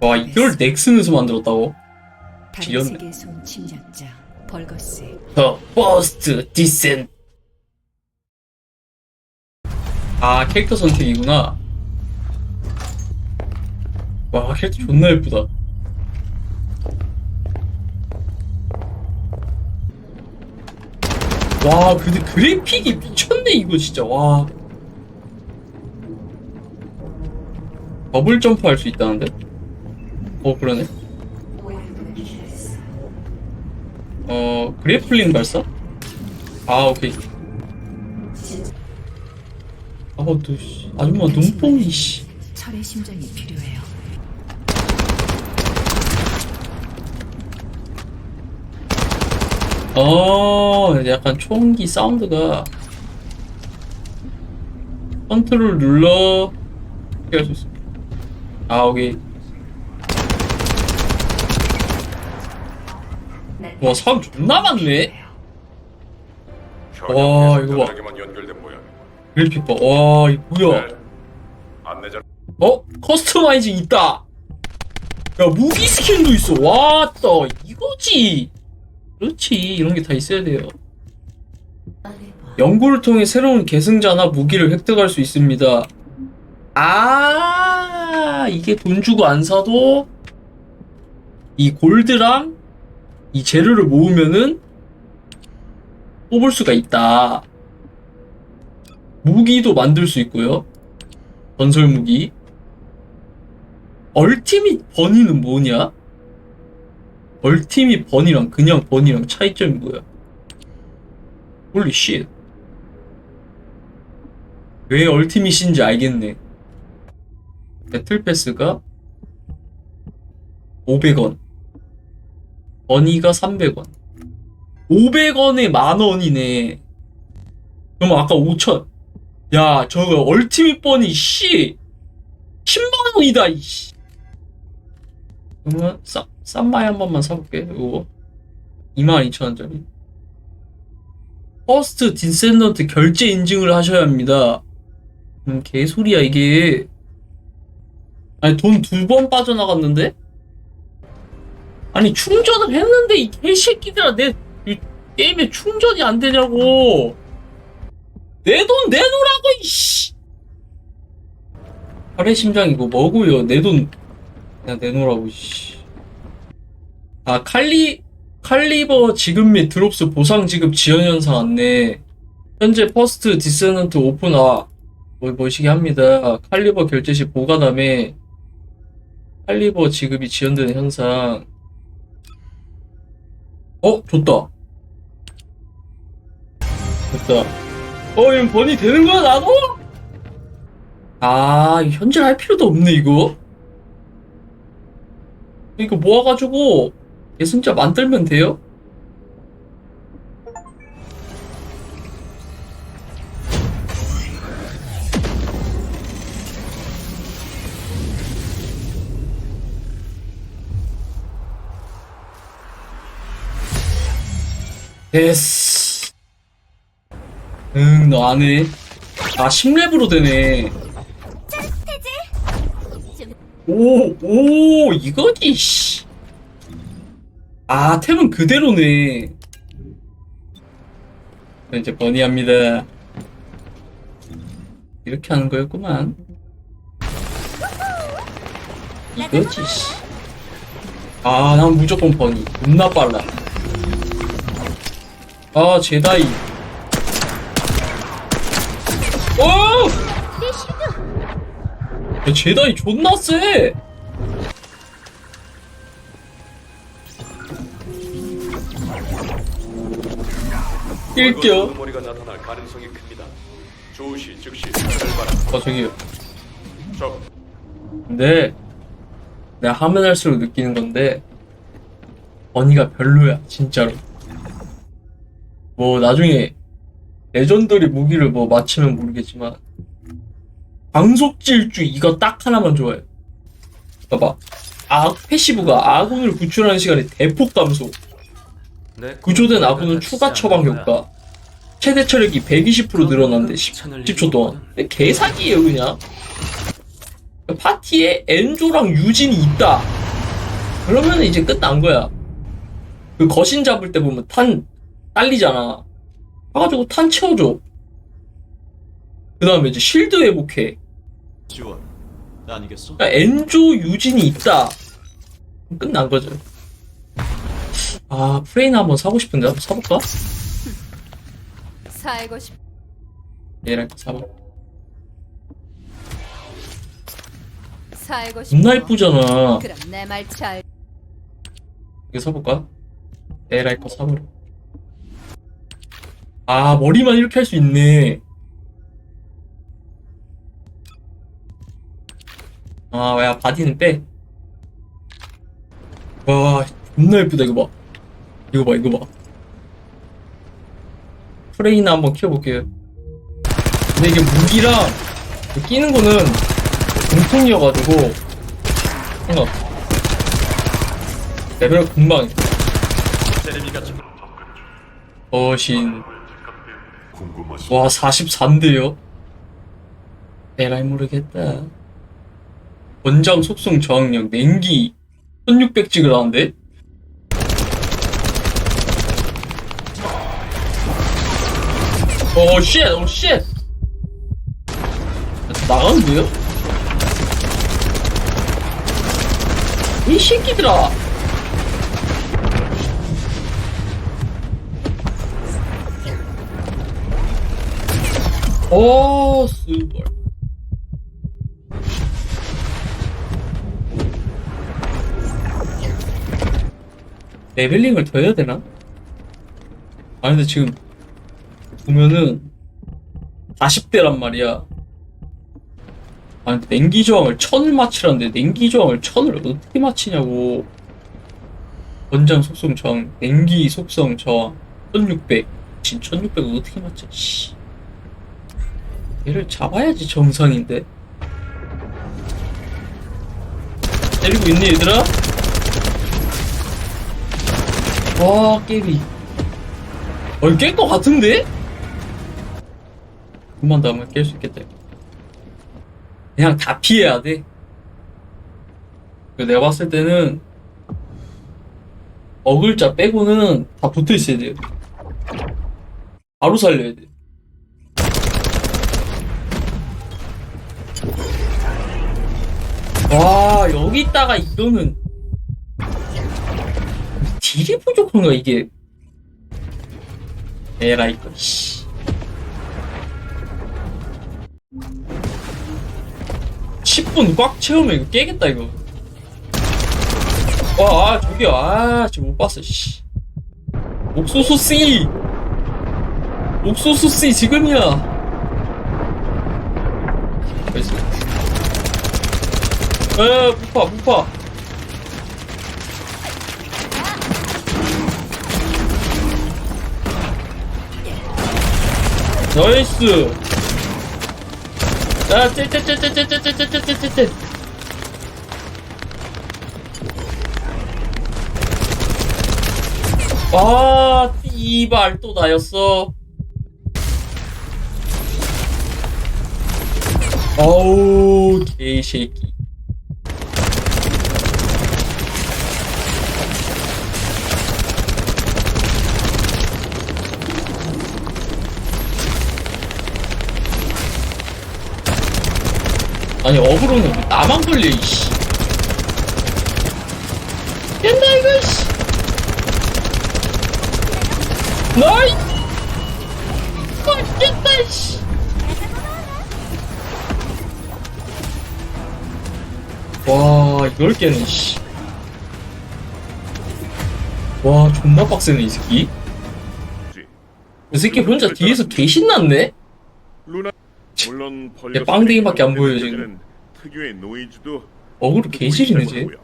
와 이걸 넥슨에서 만들었다고? 다른 지렸네. 세계에서 온 침략자 벌거스 더 버스트 디센 아 캐릭터 선택이구나 와 캐릭터 존나 예쁘다 와 근데 그래픽이 미쳤네 이거 진짜 와 더블 점프 할 수 있다는데? 어 그러네. 어 그래플링 발사? 아 오케이. 아또 씨. 아줌마 눈뽕이 씨. 철의 심장이 필요해요. 어, 약간 총기 사운드가. 컨트롤 눌러. 할수 있어. 아, 오케이. 와, 사람 존나 많네. 와, 이거 봐. 만 연결된 모양. 그래픽 봐. 와, 이거 뭐야? 네. 안내자 어? 커스터마이징 있다. 야, 무기 스킨도 있어. 왔다. 이거지. 그렇지. 이런 게 다 있어야 돼요. 연구를 통해 새로운 계승자나 무기를 획득할 수 있습니다. 아, 이게 돈 주고 안 사도 이 골드랑 이 재료를 모으면은 뽑을 수가 있다. 무기도 만들 수 있고요. 전설 무기. 얼티밋 버니는 뭐냐? 얼티밋 버니랑 그냥 버니랑 차이점이 뭐야? 홀리 쉣. 왜 얼티밋인지 알겠네. 배틀 패스가 500원. 버니가 300원. 500원에 만 원이네. 그럼 아까 5천. 야, 저거 얼티밋 버니 씨. 10만 원이다 이씨. 그러면 쌈 쌈마이 한 번만 사볼게. 이거 22,000원짜리. 퍼스트 디센던트 결제 인증을 하셔야 합니다. 음, 개소리야 이게. 아니 돈 두 번 빠져나갔는데? 아니 충전을 했는데 이 개새끼들아 내 이 게임에 충전이 안 되냐고. 내 돈 내놓으라고 이씨. 팔의 심장 이거 뭐고요? 내 돈 그냥 내놓으라고 씨. 아 칼리 칼리버 지급 및 드롭스 보상 지급 지연 현상 안내. 현재 퍼스트 디스넌트 오픈 아 뭐, 뭐시게 합니다. 칼리버 결제 시 보관함에 칼리버 지급이 지연되는 현상. 어, 좋다. 됐다. 어, 이거 번이 되는 거야, 나도? 아, 현질 할 필요도 없네, 이거. 이거 모아가지고 예승자 만들면 돼요? 됐어. 응, 너 안 해. 아, 10렙으로 되네. 오, 오, 이거지, 씨. 아, 템은 그대로네. 자, 이제 버니합니다. 이렇게 하는 거였구만. 이거지, 씨. 아, 난 무조건 버니. 겁나 빨라. 아, 제다이. 오! 야, 제다이 존나 세! 낄겨. 머리가 나타날 가능성이 큽니다. 조시 즉시 결발. 어, 저기요. 적 근데, 내가 하면 할수록 느끼는 건데, 버니가 별로야, 진짜로. 뭐, 나중에, 레전더리 무기를 뭐 맞추면 모르겠지만, 광속질주 이거 딱 하나만 좋아해. 봐봐. 아, 패시브가 아군을 구출하는 시간에 대폭 감소. 구조된 아군은 추가 처방 효과. 최대 체력이 120% 늘어난대 10, 10초 동안. 근데 개사기예요 그냥. 파티에 엔조랑 유진이 있다. 그러면 이제 끝난 거야. 그 거신 잡을 때 보면 탄 딸리잖아. 가가지고 탄 채워줘. 그 다음에 이제 실드 회복해. 지원 아니겠어? 그러니까 엔조 유진이 있다. 끝난 거죠. 아, 프레이나 한번 사고 싶은데 한번 사볼까? 살고 싶. 얘랑 사봐. 살고 싶. 겁나 이쁘잖아. 그럼 내 말 잘. 이거 사볼까? 에라이 거 사버려. 아, 머리만 이렇게 할 수 있네. 아, 야, 바디는 빼. 와, 존나 예쁘다, 이거 봐. 이거 봐, 이거 봐. 프레이나 한번 키워볼게요. 근데 이게 무기랑 끼는 거는 공통이어가지고, 생각. 레벨 금방 거신 궁금하시. 와 44인데요? 에라이 모르겠다 원장 속성 저항력 냉기 1600 찍으라는데? 어, 쉣! 어, 쉣! 나가는데요? 이 새끼들아! 오, 스벌. 레벨링을 더 해야 되나? 아, 근데 지금 보면은 40대란 말이야. 아, 근데 냉기 저항을 1000을 맞추라는데 냉기 저항을 1000을 어떻게 맞히냐고. 원장 속성 저항, 냉기 속성 저항 1600. 진 1600을 어떻게 맞춰, 씨. 얘를 잡아야지 정상인데. 때리고 있니 얘들아? 와 깨비. 어 깰것 같은데? 금만 더 하면 깰 수 있겠다. 이거. 그냥 다 피해야 돼. 그 내가 봤을 때는 어글자 빼고는 다 붙어 있어야 돼. 바로 살려야 돼. 와 여기 있다가 이거는 딜이 부족한가 이게. 에라이 거 씨. 10분 꽉 채우면 이거 깨겠다 이거. 와 아, 저기요. 아 지금 못 봤어 씨. 옥수수 C. 옥수수 C 지금이야. 나이스 에 부파 부파 나이스 야 쟤쟤쟤쟤쟤쟤쟤쟤쟤쟤 아 이발 또 나였어 어우 개새끼 아니 어그로는 왜 나만 걸려 이씨 된다 이거 씨 나이 맛있겠다 씨 와, 이걸 깨는, 씨. 와, 존나 빡세네, 이 새끼. 이 새끼 혼자 뒤에서 개 신났네? 루나 물론 야, 빵댕이밖에 안 보여요, 지금. 특유의 노이즈도 어그로 개질이네, 쟤. 보여.